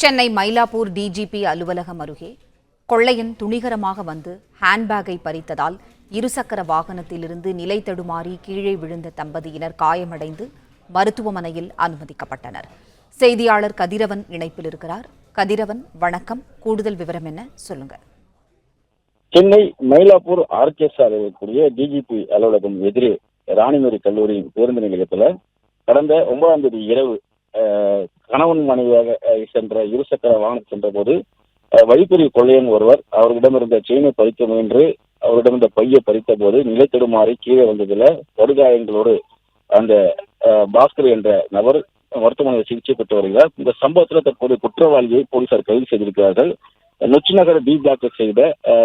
Chennai Mylapore DGP அலுவலகம் அருகே கொள்ளையன் துணிகரமாக வந்து ஹேண்ட்பேக்கை பறித்ததால் இருசக்கர வாகனத்திலிருந்து நிலை தடுமாறி கீழே விழுந்த தம்பதியினர் காயமடைந்து மருத்துவமனையில் அனுமதிக்கப்பட்டனர். செய்தியாளர் கதிரவன் இணைப்பில் இருக்கிறார். கதிரவன் வணக்கம். கூடுதல் விவரம் என்ன? சொல்லுங்க. சென்னை மயிலாப்பூர் ஆர்கே சாலையில் இருக்கக்கூடிய டிஜிபி அலுவலகம் எதிரே ராணிமேரி கல்லூரியின் பேருந்து நிலையத்துல கடந்த ஒன்பதாம் தேதி இரவு கணவன் மனைவியாக சென்ற இருசக்கர வாகனம் சென்ற போது வழிப்பறி கொள்ளையன் ஒருவர் அவர்களிடமிருந்த செயினை பறிக்க முயன்று அவரிடமிருந்த பையை பறித்த போது நிலை தடுமாறி கீழே வந்ததுல படுகாயங்களோடு அந்த அஹ், பாஸ்கர் என்ற நபர் மருத்துவமனையில் சிகிச்சை பெற்று வருகிறார். இந்த சம்பவத்தில் தற்போது குற்றவாளியை போலீசார் கைது செய்திருக்கிறார்கள். நொச்சிநகர டி பிளாக்கை செய்த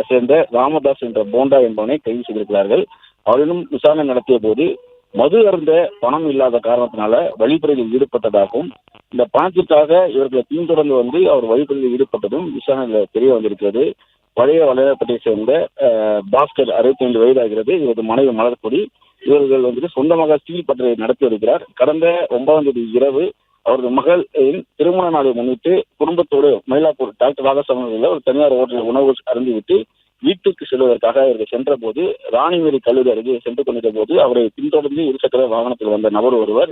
சேர்ந்த ராமதாஸ் என்ற போண்டா என்பவனை கைது செய்திருக்கிறார்கள். அவரிடம் விசாரணை நடத்திய போது மது அருந்த பணம் இல்லாத காரணத்தினால வழிபறையில் ஈடுபட்டதாகவும் இந்த பணத்திற்காக இவர்களை பின்தொடர்ந்து வந்து அவர் வழிபறையில் ஈடுபட்டதும் விசாரணையில் தெரிய வந்திருக்கிறது. பழைய வளையப்பட்டை சேர்ந்த பாஸ்கர் அறுபத்தி ஐந்து வயதாகிறது. இவரது மனைவி மலர்கொடி இவர்கள் வந்துட்டு சொந்தமாக ஸ்டீல் பட்டறை நடத்தி வருகிறார். கடந்த ஒன்பதாம் தேதி இரவு அவரது மகளின் திருமண நாளை முன்னிட்டு குடும்பத்தோடு மயிலாப்பூர் டாக்டர் ராகசாமியில் ஒரு தனியார் ஹோட்டலில் உணவு அருந்திவிட்டு வீட்டுக்கு செல்வதற்காக அவர்கள் சென்ற போது ராணிவேலி கல்லூரி அருகே சென்று கொண்டிருந்த போது அவரை பின்தொடர்ந்து இருசக்கர வாகனத்தில் வந்த நபர் ஒருவர்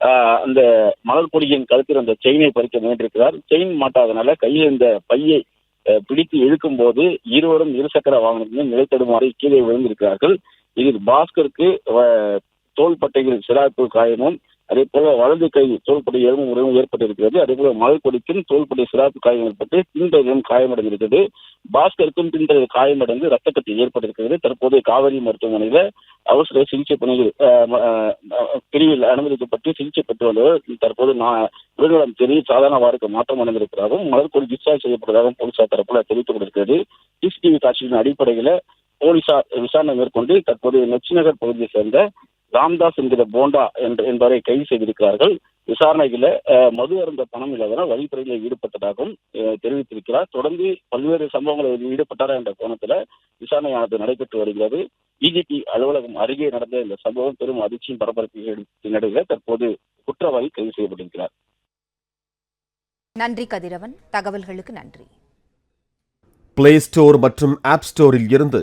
ஆஹ், அந்த மலர் கொடியின் கழுத்தில் அந்த செயினை பறிக்க முயன்றிருக்கிறார். செயின் மாட்டாதனால கையில் இந்த பையை அஹ், பிடித்து இழுக்கும் போது இருவரும் இருசக்கர வாகனத்திலும் நிலைத்தடுமாறி கீழே விழுந்திருக்கிறார்கள். இதில் பாஸ்கருக்கு தோள்பட்டையில் சிராய்ப்பு காயமும் அதே போல வலது கை தோள்பட்டை எலும்பு முறையும் ஏற்பட்டிருக்கிறது. அதே போல மலர் கொடிக்கும் தோள்பட்டை காயம் ஏற்பட்டு பின்தொடரும் காயமடைந்திருக்கிறது. பாஸ்கருக்கும் பின்தொடர் காயமடைந்து ரத்த ஏற்பட்டிருக்கிறது. தற்போது காவேரி மருத்துவமனையில அவசர சிகிச்சை பணிகள் பிரிவில் அனுமதிக்கப்பட்டு சிகிச்சை பெற்று வந்தவர் தற்போது நான் உடல்நலம் தெரிய சாதாரண வாருக்கு மாற்றம் அடைந்திருப்பதாகவும் மலர்கொடி டிஸ்சார்ஜ் செய்யப்பட்டதாகவும் போலீசார் தரப்புல தெரிவிக்கப்பட்டிருக்கிறது சிசிடிவி காட்சியின் அடிப்படையில போலீசார் விசாரணை மேற்கொண்டு தற்போது நெச்சிநகர் பகுதியை சேர்ந்த ராம்தாஸ் என்கிற போண்டா என்ற என்பவரை கைது செய்திருக்கிறார்கள். விசாரணையில மது அருந்த பணம் இல்லாதனால் வழிப்பறையில் ஈடுபட்டதாகவும் தெரிவித்திருக்கிறார். தொடர்ந்து பல்வேறு சம்பவங்களில் ஈடுபட்டாரா என்ற கோணத்துல விசாரணையானது நடைபெற்று வருகிறது. டிஜிபி அலுவலகம் அருகே நடந்த இந்த சம்பவம் பெரும் அதிர்ச்சியும் பரபரப்பு நடுவில் தற்போது குற்றவாளி கைது செய்யப்பட்டிருக்கிறார். நன்றி கதிரவன். தகவல்களுக்கு நன்றி. பிளே ஸ்டோர் மற்றும் ஆப் ஸ்டோரில் இருந்து